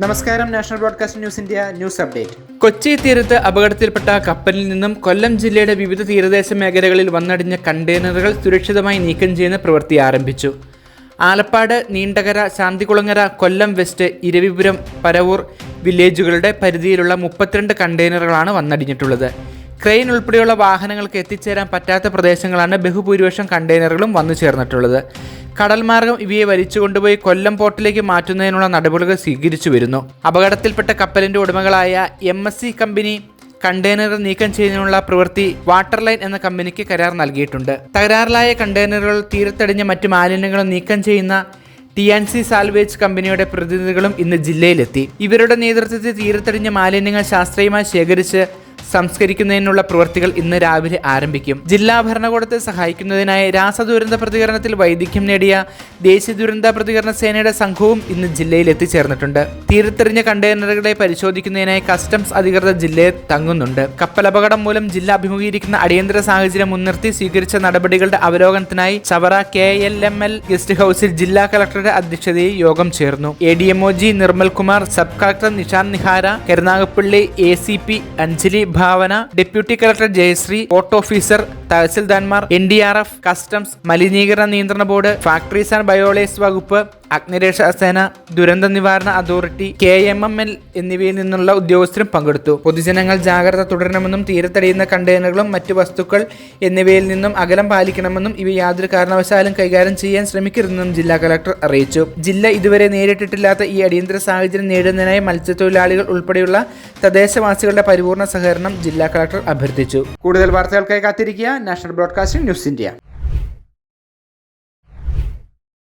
നമസ്കാരം national broadcast news India news update. Kochi തീരത്ത് അപകടത്തിൽപ്പെട്ട കപ്പലിൽ നിന്നും കൊല്ലം ജില്ലയുടെ വിവിധ തീരദേശ മേഖലകളിൽ വന്നടിഞ്ഞ കണ്ടെയ്നറുകൾ സുരക്ഷിതമായി നീക്കം ചെയ്യുന്ന പ്രവൃത്തി ആരംഭിച്ചു. ആലപ്പാട് നീണ്ടകര ശാന്തികുളങ്ങര കൊല്ലം വെസ്റ്റ് ഇരവിപുരം പരവൂർ വില്ലേജുകളുടെ പരിധിയിലുള്ള മുപ്പത്തിരണ്ട് കണ്ടെയ്നറുകളാണ് വന്നടിഞ്ഞിട്ടുള്ളത്. ക്രെയിൻ ഉൾപ്പെടെയുള്ള വാഹനങ്ങൾക്ക് എത്തിച്ചേരാൻ പറ്റാത്ത പ്രദേശങ്ങളാണ് ബഹുഭൂരിപക്ഷം കണ്ടെയ്നറുകളും വന്നു ചേർന്നിട്ടുള്ളത്. കടൽമാർഗം ഇവയെ വലിച്ചു കൊണ്ടുപോയി കൊല്ലം പോർട്ടിലേക്ക് മാറ്റുന്നതിനുള്ള നടപടികൾ സ്വീകരിച്ചു വരുന്നു. അപകടത്തിൽപ്പെട്ട കപ്പലിന്റെ ഉടമകളായ എം കമ്പനി കണ്ടെയ്നറുകൾ നീക്കം ചെയ്യുന്നതിനുള്ള പ്രവൃത്തി വാട്ടർ ലൈൻ എന്ന കമ്പനിക്ക് കരാർ നൽകിയിട്ടുണ്ട്. തകരാറിലായ കണ്ടെയ്നറുകൾ തീരത്തടിഞ്ഞ മറ്റ് മാലിന്യങ്ങളും നീക്കം ചെയ്യുന്ന ടി ആൻ സി സാൽവേജ് കമ്പനിയുടെ പ്രതിനിധികളും ഇന്ന് ജില്ലയിലെത്തി. ഇവരുടെ നേതൃത്വത്തിൽ തീരത്തടിഞ്ഞ മാലിന്യങ്ങൾ ശാസ്ത്രീയമായി ശേഖരിച്ച് സംസ്കരിക്കുന്നതിനുള്ള പ്രവൃത്തികൾ ഇന്ന് രാവിലെ ആരംഭിക്കും. ജില്ലാ ഭരണകൂടത്തെ സഹായിക്കുന്നതിനായി രാസദുരന്ത പ്രതികരണത്തിൽ വൈദഗ്ധ്യം നേടിയ ദേശീയ ദുരന്ത പ്രതികരണ സേനയുടെ സംഘവും ഇന്ന് ജില്ലയിൽ എത്തിച്ചേർന്നിട്ടുണ്ട്. തീരത്തെറിഞ്ഞ കണ്ടെയ്നറുകളെ പരിശോധിക്കുന്നതിനായി കസ്റ്റംസ് അധികൃതർ ജില്ലയിൽ തങ്ങുന്നുണ്ട്. കപ്പലപകടം മൂലം ജില്ല അഭിമുഖീകരിക്കുന്ന അടിയന്തര സാഹചര്യം മുൻനിർത്തി സ്വീകരിച്ച നടപടികളുടെ അവലോകനത്തിനായി Chavara K L M L guest ഹൌസിൽ ജില്ലാ കളക്ടറുടെ അധ്യക്ഷതയിൽ യോഗം ചേർന്നു. A D M O G Nirmal Kumar sub collector Nishanth Nihara Karunagappally A C P Anjali Bhavana deputy collector Jayashree port officer തഹസിൽദാൻമാർ N D R F customs മലിനീകരണ നിയന്ത്രണ board factories and ബയോളേസ് വകുപ്പ് അഗ്നിരക്ഷാ സേന ദുരന്ത നിവാരണ authority K M M L എന്നിവയിൽ നിന്നുള്ള ഉദ്യോഗസ്ഥരും പങ്കെടുത്തു. പൊതുജനങ്ങൾ ജാഗ്രത തുടരണമെന്നും തീരത്തടിയുന്ന കണ്ടെയ്നറുകളും മറ്റു വസ്തുക്കൾ എന്നിവയിൽ നിന്നും അകലം പാലിക്കണമെന്നും ഇവ യാതൊരു കാരണവശാലും കൈകാര്യം ചെയ്യാൻ ശ്രമിക്കരുതെന്നും ജില്ലാ കലക്ടർ അറിയിച്ചു. ജില്ല ഇതുവരെ നേരിട്ടിട്ടില്ലാത്ത ഈ അടിയന്തര സാഹചര്യം നേടുന്നതിനായി മത്സ്യത്തൊഴിലാളികൾ ഉൾപ്പെടെയുള്ള തദ്ദേശവാസികളുടെ പരിപൂർണ സഹകരണം ജില്ലാ കലക്ടർ അഭ്യർത്ഥിച്ചു. കൂടുതൽ വാർത്തകൾക്കായി കാത്തിരിക്കുക. National broadcasting news India.